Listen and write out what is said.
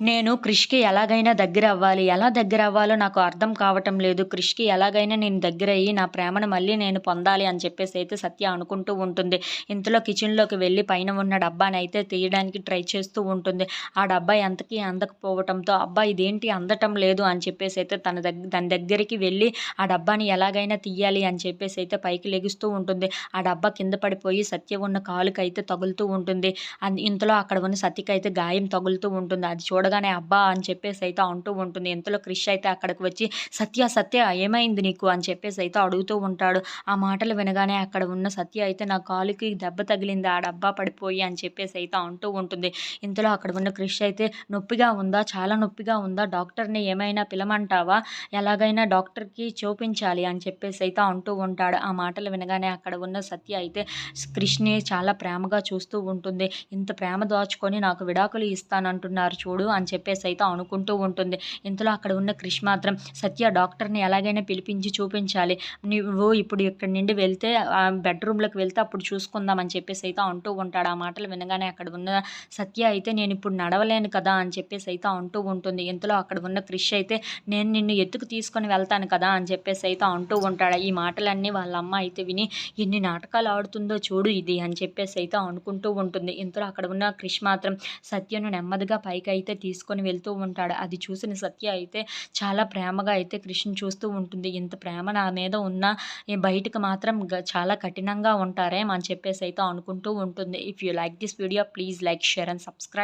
నేను క్రిష్‌కి ఎలాగైనా దగ్గర అవ్వాలి ఎలా దగ్గర అవ్వాలో నాకు అర్థం కావటం లేదు. క్రిష్‌కి ఎలాగైనా నేను దగ్గర అయ్యి నా ప్రేమను మళ్ళీ నేను పొందాలి అని చెప్పేసి అయితే సత్య అనుకుంటూ ఉంటుంది. ఇంతలో కిచెన్‌లోకి వెళ్ళి పైన ఉన్న డబ్బాని అయితే తీయడానికి ట్రై చేస్తూ ఉంటుంది. ఆ డబ్బా ఎంతకీ అందకపోవటంతో అబ్బా! ఇదేంటి అందటం లేదు అని చెప్పేసి అయితే తన దగ్గ దాని దగ్గరికి వెళ్ళి ఆ డబ్బాని ఎలాగైనా తీయాలి అని చెప్పేసి అయితే పైకి లెగుస్తూ ఉంటుంది. ఆ డబ్బా కింద పడిపోయి సత్య ఉన్న కాలుకైతే తగులుతూ ఉంటుంది. అన్ ఇంతలో అక్కడ ఉన్న సత్యకైతే గాయం తగులుతూ ఉంటుంది. అది చూడగానే అబ్బా! అని చెప్పేసి అయితే అంటూ ఉంటుంది. ఇంతలో క్రిష్ అయితే అక్కడికి వచ్చి సత్య సత్య ఏమైంది నీకు? అని చెప్పేసి అయితే అడుగుతూ ఉంటాడు. ఆ మాటలు వినగానే అక్కడ ఉన్న సత్య అయితే నా కాలుకి దెబ్బ తగిలింది. ఆ డబ్బా పడిపోయి అని చెప్పేసి అయితే అంటూ ఉంటుంది. ఇంతలో అక్కడ ఉన్న క్రిష్ అయితే నొప్పిగా ఉందా? చాలా నొప్పిగా ఉందా? డాక్టర్‌ని ఏమైనా పిలమంటావా? ఎలాగైనా డాక్టర్‌కి చూపించాలి అని చెప్పేసి అయితే అంటూ ఉంటాడు. ఆ మాటలు వినగానే అక్కడ ఉన్న సత్య అయితే కృష్ణే చాలా ప్రేమగా చూస్తూ ఉంటుంది. ఇంత ప్రేమ దాచుకొని నాకు విడాకులు ఇస్తానంటున్నారు చూడు అని చెప్పేసి అయితే అనుకుంటూ ఉంటుంది. ఇంతలో అక్కడ ఉన్న క్రిష్ మాత్రం సత్య డాక్టర్‌ని ఎలాగైనా పిలిపించి చూపించాలి. నువ్వు ఇప్పుడు ఇక్కడి నుండి వెళ్తే బెడ్‌రూమ్‌లోకి వెళ్తే అప్పుడు చూసుకుందాం అని చెప్పేసి అయితే అంటూ ఉంటాడు. ఆ మాటలు వినగానే అక్కడ ఉన్న సత్య అయితే నేను ఇప్పుడు నడవలేను కదా! అని చెప్పేసి అయితే అంటూ ఉంటుంది. ఇంతలో అక్కడ ఉన్న క్రిష్ అయితే నేను నిన్ను ఎత్తుకు తీసుకొని వెళ్తాను కదా! అని చెప్పేసి అయితే అంటూ ఉంటాడు. ఈ మాటలన్నీ వాళ్ళ అమ్మ అయితే విని ఎన్ని నాటకాలు ఆడుతుందో చూడు ఇది అని చెప్పేసి అయితే అనుకుంటూ ఉంటుంది. ఇంతలో అక్కడ ఉన్న క్రిష్ మాత్రం సత్యను నెమ్మదిగా పైకి అయితే తీసుకొని వెళ్తూ ఉంటాడు. అది చూసిన సత్య అయితే చాలా ప్రేమగా అయితే కృష్ణ చూస్తూ ఉంటుంది. ఇంత ప్రేమ నా మీద ఉన్నా బయటకు మాత్రం చాలా కఠినంగా ఉంటారేమని అని అయితే అనుకుంటూ ఉంటుంది. If you like this video please like, share and subscribe.